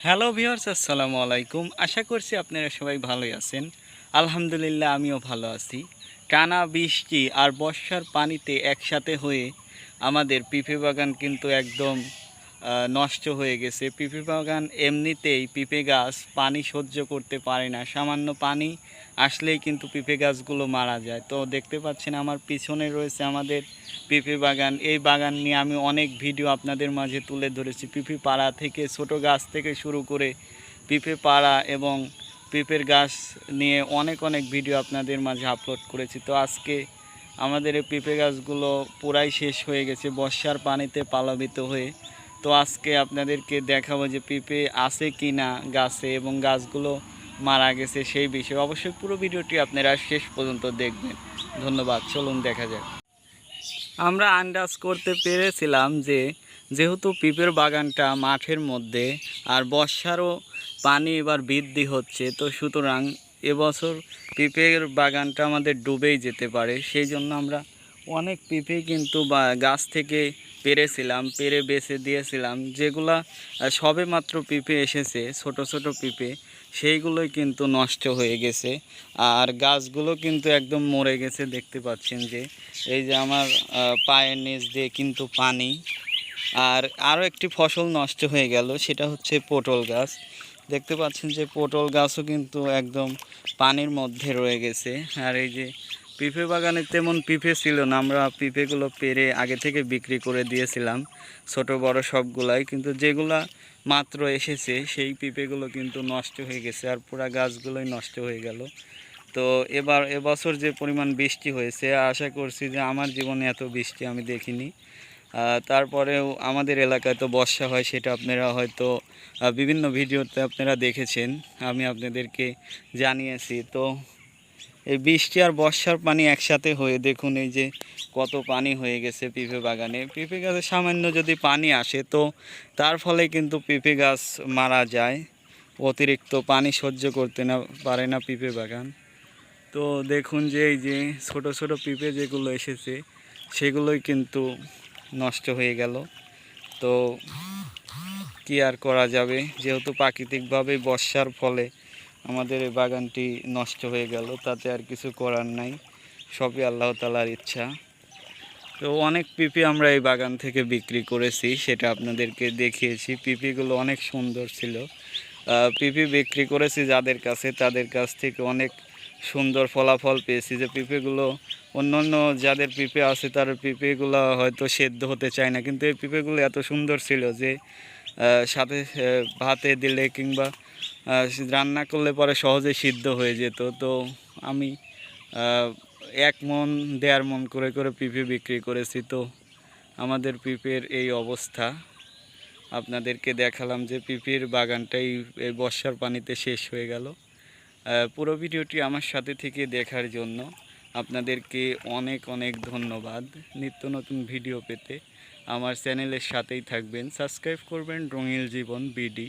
Hello viewers আসসালামু আলাইকুম। আশা করছি আপনারা সবাই ভালোই আছেন। আলহামদুলিল্লাহ, আমিও ভালো আছি। টানা বৃষ্টি আর বর্ষার পানিতে একসাথে হয়ে আমাদের পিঁপে বাগান কিন্তু একদম নষ্ট হয়ে গেছে। পিঁপে বাগান এমনিতেই পিঁপে গাছ পানি সহ্য করতে পারে না। সামান্য পানি আসলেই কিন্তু পিঁপে গাছগুলো মারা যায়। তো দেখতে পাচ্ছেন আমার পিছনে রয়েছে আমাদের পিঁপে বাগান। এই বাগান নিয়ে আমি অনেক ভিডিও আপনাদের মাঝে তুলে ধরেছি। পিঁপে পাড়া থেকে, ছোট গাছ থেকে শুরু করে পিঁপে পাড়া এবং পিঁপের গাছ নিয়ে অনেক অনেক ভিডিও আপনাদের মাঝে আপলোড করেছি। তো আজকে আমাদের এই পিঁপে গাছগুলো পুরাই শেষ হয়ে গেছে। বর্ষার পানিতে পালাবিত হয়ে তো আজকে আপনাদেরকে দেখাবো যে পিঁপে আছে কি না গাছে এবং গাছগুলো মারা গেছে সেই বিষয়ে। অবশ্যই পুরো ভিডিওটি আপনারা শেষ পর্যন্ত দেখবেন। ধন্যবাদ। চলুন দেখা যাক। আমরা আন্দাজ করতে পেরেছিলাম যে যেহেতু পিঁপের বাগানটা মাঠের মধ্যে আর বর্ষারও পানি এবার বৃদ্ধি হচ্ছে, তো সুতরাং এবছর পিঁপের বাগানটা আমাদের ডুবেই যেতে পারে। সেই জন্য আমরা অনেক পিঁপে কিন্তু বা গাছ থেকে পেরেছিলাম, পেরে বেছে দিয়েছিলাম, যেগুলা সবে মাত্র পিঁপে এসেছে, ছোট ছোট পিঁপে, সেইগুলোই কিন্তু নষ্ট হয়ে গেছে। আর গাছগুলো কিন্তু একদম মরে গেছে, দেখতে পাচ্ছেন যে, এই যে আমার পায়ের নিচ দিয়ে কিন্তু পানি। আর আরও একটি ফসল নষ্ট হয়ে গেল, সেটা হচ্ছে পটল গাছ। দেখতে পাচ্ছেন যে, পটল গাছও কিন্তু একদম পানির মধ্যে রয়ে গেছে। আর এই যে পিঁপে বাগানে তেমন পিঁপে ছিল না, আমরা পিঁপেগুলো পেরে আগে থেকে বিক্রি করে দিয়েছিলাম, ছোট বড় সবগুলাই, কিন্তু যেগুলা মাত্র এসেছে, সেই পিঁপেগুলো কিন্তু নষ্ট হয়ে গেছে আর পুরা গাছগুলোই নষ্ট হয়ে গেল। তো এবার এবছর যে পরিমাণ বৃষ্টি হয়েছে, আশা করছি যে আমার জীবনে এত বৃষ্টি আমি দেখিনি। তারপরেও আমাদের এলাকায় তো বর্ষা হয়, সেটা আপনারা হয়তো বিভিন্ন ভিডিওতে আপনারা দেখেছেন, আমি আপনাদেরকে জানিয়েছি। তো এই বৃষ্টি আর বর্ষার পানি একসাথে হয়ে দেখুন এই যে কত পানি হয়ে গেছে পেঁপে বাগানে। পেঁপে গাছে সামান্য যদি পানি আসে তো তার ফলে কিন্তু পেঁপে গাছ মারা যায়। অতিরিক্ত পানি সহ্য করতে না পারে না পেঁপে বাগান। তো দেখুন যে এই যে ছোট ছোট পিঁপে যেগুলো এসেছে, সেগুলোই কিন্তু নষ্ট হয়ে গেল। তো কি আর করা যাবে? যেহেতু প্রাকৃতিকভাবে বর্ষার ফলে আমাদের এই বাগানটি নষ্ট হয়ে গেল, তাতে আর কিছু করার নাই। সবই আল্লাহ তালার ইচ্ছা। তো অনেক পিপি আমরা এই বাগান থেকে বিক্রি করেছি, সেটা আপনাদেরকে দেখিয়েছি। পিপিগুলো অনেক সুন্দর ছিল। পিপি বিক্রি করেছি যাদের কাছে, তাদের কাছ থেকে অনেক সুন্দর ফলাফল পেয়েছি যে পিঁপেগুলো অন্য অন্য যাদের পিঁপে আছে, তার পিঁপেগুলো হয়তো সেদ্ধ হতে চায় না, কিন্তু এই পিঁপেগুলো এত সুন্দর ছিল যে সাথে ভাতে দিলে কিংবা রান্না করলে পরে সহজে সিদ্ধ হয়ে যেত। তো আমি এক মন, দেড় মন করে করে পিঁপে বিক্রি করেছি। তো আমাদের পিঁপের এই অবস্থা। আপনাদেরকে দেখালাম যে পিঁপের বাগানটাই এই বর্ষার পানিতে শেষ হয়ে গেল। পুরো ভিডিওটি আমার সাথে থেকে দেখার জন্য আপনাদেরকে অনেক অনেক ধন্যবাদ। নিত্য নতুন ভিডিও পেতে আমার চ্যানেলের সাথেই থাকবেন। সাবস্ক্রাইব করবেন রঙিল জীবন বিডি।